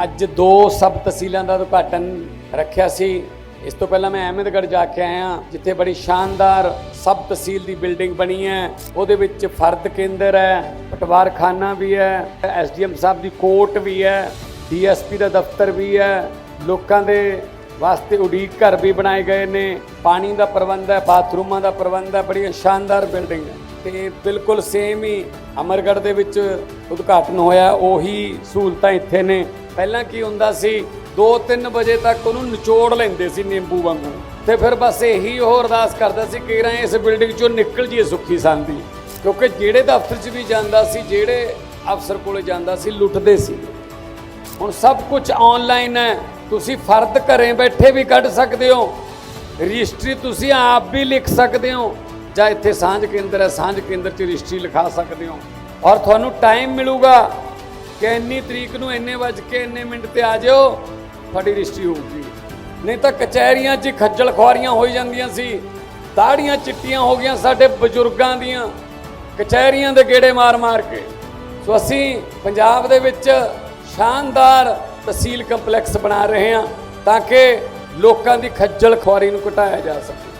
ਅੱਜ ਦੋ ਸਬ ਤਹਿਸੀਲਾਂ ਦਾ ਉਦਘਾਟਨ ਰੱਖਿਆ ਸੀ। ਇਸ ਤੋਂ ਪਹਿਲਾਂ ਮੈਂ ਅਹਿਮਦਗੜ੍ਹ ਜਾ ਕੇ ਆਇਆ ਜਿੱਥੇ ਬੜੀ ਸ਼ਾਨਦਾਰ ਸਬ ਤਹਿਸੀਲ ਦੀ ਬਿਲਡਿੰਗ ਬਣੀ ਹੈ। ਉਹਦੇ ਵਿੱਚ ਫਰਦ ਕੇਂਦਰ ਹੈ, ਪਟਵਾਰਖਾਨਾ ਵੀ ਹੈ, ਐਸਡੀਐਮ ਸਾਹਿਬ ਦੀ ਕੋਰਟ ਵੀ ਹੈ, ਡੀਐਸਪੀ ਦਾ ਦਫ਼ਤਰ ਵੀ ਹੈ। ਲੋਕਾਂ ਦੇ ਵਾਸਤੇ ਉਡੀਕ ਘਰ ਵੀ ਬਣਾਏ ਗਏ ਨੇ। ਪਾਣੀ ਦਾ ਪ੍ਰਬੰਧ ਹੈ, ਬਾਥਰੂਮਾਂ ਦਾ ਪ੍ਰਬੰਧ ਹੈ ਬੜੀ ਸ਼ਾਨਦਾਰ ਬਿਲਡਿੰਗ ਹੈ। ਤੇ ਬਿਲਕੁਲ ਸੇਮ ਹੀ ਅਮਰਗੜ੍ਹ ਦੇ ਵਿੱਚ ਉਦਘਾਟਨ ਹੋਇਆ, ਉਹੀ ਸਹੂਲਤਾਂ ਇੱਥੇ ਨੇ। ਪਹਿਲਾਂ ਕੀ ਹੁੰਦਾ ਸੀ 2-3 ਵਜੇ ਤੱਕ ਉਹਨੂੰ ਨਿਚੋੜ ਲੈਂਦੇ ਸੀ ਨਿੰਬੂ ਵਾਂਗੂ। ਤੇ ਫਿਰ ਬਸ ਇਹੀ ਉਹ ਅਰਦਾਸ ਕਰਦਾ ਸੀ ਕਿ ਰਾਂ ਇਸ ਬਿਲਡਿੰਗ ਚੋਂ ਨਿਕਲ ਜੀਏ ਸੁੱਖੀ ਸੰਦੀ ਕਿਉਂਕਿ ਜਿਹੜੇ ਦਫ਼ਤਰ 'ਚ ਵੀ ਜਾਂਦਾ ਸੀ, ਜਿਹੜੇ ਅਫਸਰ ਕੋਲੇ ਜਾਂਦਾ ਸੀ, ਲੁੱਟਦੇ ਸੀ। ਹੁਣ ਸਭ ਕੁਝ ਆਨਲਾਈਨ ਹੈ। ਤੁਸੀਂ ਫਰਦ ਘਰੇ ਬੈਠੇ ਵੀ ਕੱਢ ਸਕਦੇ ਹੋ। ਰਜਿਸਟਰੀ ਤੁਸੀਂ ਆਪ ਵੀ ਲਿਖ ਸਕਦੇ ਹੋ। ਜਾਂ ਇੱਥੇ ਸਾਂਝ ਕੇਂਦਰ ਹੈ, ਸਾਂਝ ਕੇਂਦਰ 'ਚ ਰਜਿਸਟਰੀ ਲਿਖਾ ਸਕਦੇ ਹੋ। ਔਰ ਤੁਹਾਨੂੰ ਟਾਈਮ ਮਿਲੂਗਾ। ਕਿ ਇੰਨੀ ਤਰੀਕ ਨੂੰ ਇੰਨੇ ਵਜ ਕੇ ਇੰਨੇ ਮਿੰਟ ਤੇ ਆ ਜਾਓ ਤੁਹਾਡੀ ਰਜਿਸਟਰੀ ਹੋਊਗੀ। ਨਹੀਂ ਤਾਂ ਕਚਹਿਰੀਆਂ 'ਚ ਹੀ ਖੱਜਲ ਖੁਆਰੀਆਂ ਹੋਈ ਜਾਂਦੀਆਂ ਸੀ ਦਾੜੀਆਂ ਚਿੱਟੀਆਂ ਹੋ ਗਈਆਂ ਸਾਡੇ ਬਜ਼ੁਰਗਾਂ ਦੀਆਂ, ਕਚਹਿਰੀਆਂ ਦੇ ਗੇੜੇ ਮਾਰ-ਮਾਰ ਕੇ। ਸੋ ਅਸੀਂ ਪੰਜਾਬ ਦੇ ਵਿੱਚ ਸ਼ਾਨਦਾਰ ਤਹਿਸੀਲ ਕੰਪਲੈਕਸ ਬਣਾ ਰਹੇ ਹਾਂ ਤਾਂ ਕਿ ਲੋਕਾਂ ਦੀ ਖੱਜਲ ਖੁਆਰੀ ਨੂੰ ਘਟਾਇਆ ਜਾ ਸਕੇ।